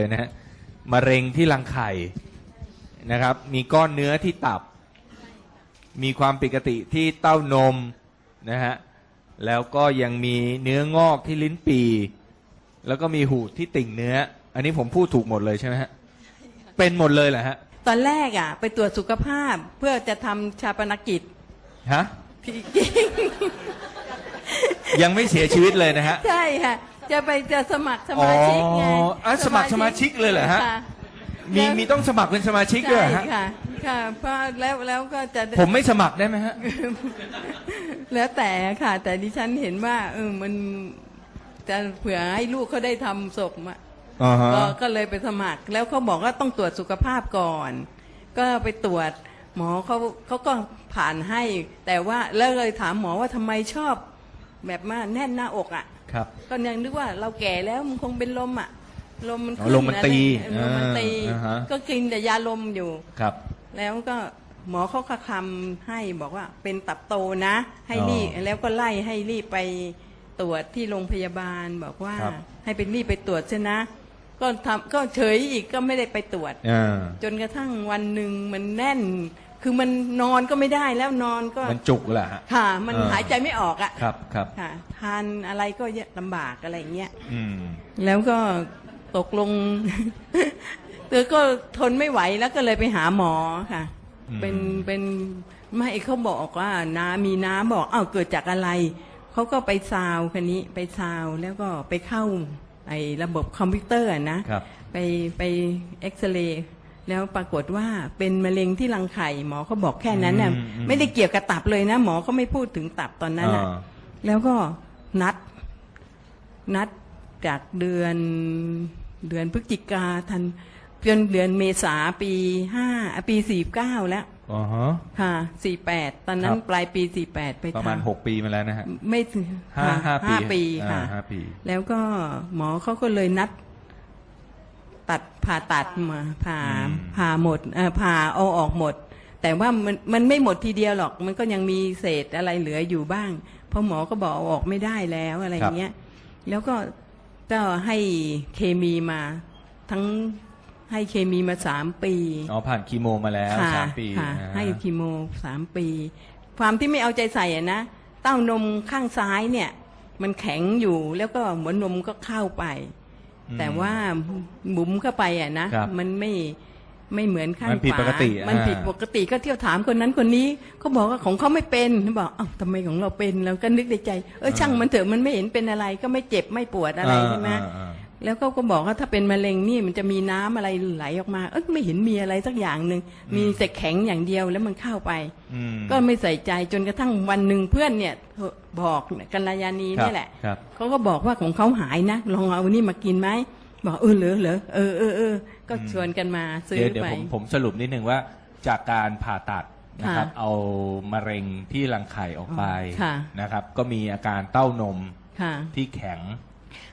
เลยนะฮะมะเร็งที่รังไข่นะครับ มีก้อนเนื้อที่ตับ มีความปกติที่เต้านมนะฮะแล้วก็ยังมีเนื้องอกที่ลิ้นปี แล้วก็มีหูดที่ติ่งเนื้อ อันนี้ผมพูดถูกหมดเลยใช่ไหมฮะเป็นหมดเลยเหรอฮะตอนแรกอะ ไปตรวจสุขภาพเพื่อจะทำชาปนกิจฮะพี่กิ๊กยังไม่เสียชีวิตเลยนะฮะ ใช่ค่ะ จะไปจะสมัครสมาชิกไงอ๋ออะสมัครสมาชิกเลยเหรอฮะ ค่มีแล้วมีต้องสมัครเป็นสมาชิกด้วยเหรอใช่ฮะค่ะค่ะเพราะแล้วแล้วก็จะ ผมไม่สมัครได้ไหมฮะ แล้วแต่ค่ะ แต่ดิฉันเห็นว่าเออมันจะเผื่อให้ลูกเขาได้ทำศพอะอ่าฮะ ก็ก็เลยไปสมัคร แล้วเขาบอกว่าต้องตรวจสุขภาพก่อน ก็ไปตรวจหมอเขาเขาก็ผ่านให้ แต่ว่าแล้วเลยถามหมอว่าทำไมชอบ แบบว่าแน่นหน้าอกอะ ครับก็ยังนึกว่าเราแก่แล้วมันคงเป็นลมอะ ลมมันอ๋อขึ้นลมมันตีอะไรลมมันตี อ่าฮะ ก็กินแต่ยาลมอยู่ ครับ แล้วก็หมอเขาก็คำให้บอกว่าเป็นตับโตนะ ให้อ๋อรีบแล้วก็ไล่ให้รีบไปตรวจที่โรงพยาบาลบอกว่า ครับ ให้เป็นรีบไปตรวจใช่นะ ก็ทำก็เฉยอีกก็ไม่ได้ไปตรวจ อ่า จนกระทั่งวันหนึ่งมันแน่น คือมันนอนก็ไม่ได้แล้วนอนก็มันจุกแหละฮะ ค่ะ มันเออ หายใจไม่ออกอะครับครับ ค่ะ ทานอะไรก็เยอะลำบากอะไรอย่างเงี้ย อืม แล้วก็ตกลง เธอก็ทนไม่ไหวแล้วก็เลยไปหาหมอค่ะ อืม เป็นเป็นไม่เขาบอกว่าน้ามีน้าบอกอ้าวเกิดจากอะไร เขาก็ไปซาวคันนี้ไปซาวแล้วก็ไปเข้าไอ้ระบบคอมพิวเตอร์อะนะครับ ไปไปเอ็กซเรย์ แล้วปรากฏว่าเป็นมะเร็งที่รังไข่หมอเขาบอกแค่นั้นน่ะอืมอืม ไม่ได้เกี่ยวกับตับเลยนะ หมอเขาไม่พูดถึงตับตอนนั้นน่ะอ่าแล้วก็นัด นัดจากเดือนเดือนพฤศจิกาทันจนเดือนเมษาปีห้าปีสี่เก้าแล้วอ๋อฮะ ค่ะสี่แปดตอนนั้คนรับ ปลายปีสี่แปดไปประมาณทำหกปีมาแล้วนะฮะไม่ถึงห้าค่ะห้าปีปีอ่าค่ะห้าปี แล้วก็หมอเขาก็เลยนัด ตัดผ่าตัดมาผ่าอืม ผ่าหมดเอ่อผ่าเอาออกหมด แต่ว่ามันมันไม่หมดทีเดียวหรอก มันก็ยังมีเศษอะไรเหลืออยู่บ้างเพราะหมอก็บอกเอาออกไม่ได้แล้วอะไรอย่างเงี้ยแล้วก็ก็ให้เคมีมาทั้งให้เคมีมาสามปี อ๋อผ่านคีโมมาแล้วค่ะสามปีค่ะอ่า ให้คีโมสามปี ความที่ไม่เอาใจใส่อะนะเต้านมข้างซ้ายเนี่ย มันแข็งอยู่แล้วก็หัวนมก็เข้าไปอืม แต่ว่าบุ๋มเข้าไปอะนะ ครับมันไม่ไม่เหมือนข้างมันผิดขวาปกติมันอ่าผิดปกติก็เที่ยวถามคนนั้นคนนี้เขาบอกว่าของเขาไม่เป็นบอกเอ้าทำไมของเราเป็นเราก็นึกในใจ เออช่างมันเถอะมันไม่เห็นเป็นอะไรก็ไม่เจ็บไม่ปวดอะไรใช่ไหม อ่าอ่า แล้วก็ก็บอกว่าถ้าเป็นมะเร็งนี่มันจะมีน้ำอะไรไหลออกมา เออไม่เห็นมีอะไรสักอย่างหนึ่งมีแต่แข็งอย่างเดียวแล้วมันเข้าไปอืมก็ไม่ใส่ใจจนกระทั่งวันหนึ่งเพื่อนเนี่ยบอกกัลยาณีนี่แหละครับเขาก็บอกว่าของเขาหายนะลองเอาอันนี้มากินไหมบอกเออเหรอเหรอเออเออเออก็ชวนกันมาซื้อเดี๋ยวเดี๋ยวไปผมผมสรุปนิดนึงว่าจากการผ่าตัดนะครับค่ะเอามะเร็งที่รังไข่ออกไปค่ะนะครับ ก็มีอาการเต้านมค่ะที่แข็ง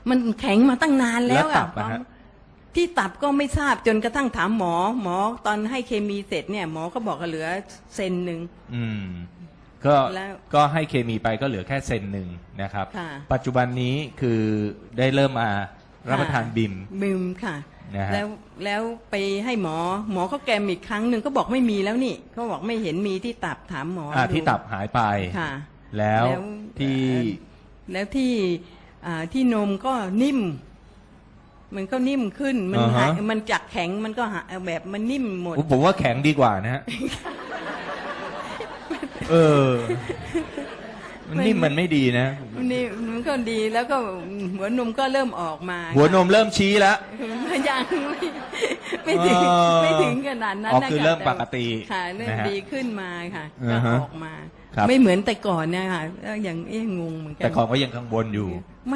มันแข็งมาตั้งนานแล้วแล้วตัอะบอะฮะ ที่ตับก็ไม่ทราบจนกระทั่งถามหมอ หมอตอนให้เคมีเสร็จเนี่ย หมอก็บอกว่าเหลือเซนหนึ่ง อืมก็แล้วก็ให้เคมีไปก็เหลือแค่เซนหนึ่งนะครับ ค่ะ ปัจจุบันนี้คือได้เริ่มมารับประทานบิม บิมค่ะ นะฮะ แล้วแล้วไปให้หมอ หมอเขาแกมอีกครั้งหนึ่งก็บอกไม่มีแล้วนี่เขาบอกไม่เห็นมีที่ตับถามหมออ่าดู ที่ตับหายไป ค่ะแล้วแล้วที่เอ่อแล้วที่ อ่าที่นมก็นิ่ม มันก็นิ่มขึ้น มันอ่าฮะ หายมันจากแข็งมันก็หาแบบมันนิ่มหมด ผมว่าแข็งดีกว่านะฮะ เออ มันนิ่มมันไม่ดีนะ นี่มันก็ดีแล้วก็หัวนมก็เริ่มออกมาหัวนมเริ่มชี้แล้ว ยังไม่ไม่ถึงเออไม่ถึงขนาดนั้นอ๋อนะคือค่ะเริ่มแต่ปกติค่ะเริ่มนะฮะดีขึ้นมาค่ะก็อ่าฮะออกมา ครับ ไม่เหมือนแต่ก่อนเนยคะแล้วอย่างเอ๊ะงงเหมือนกัแต่ก่อนก็ยังกังวลอยู่ ไม่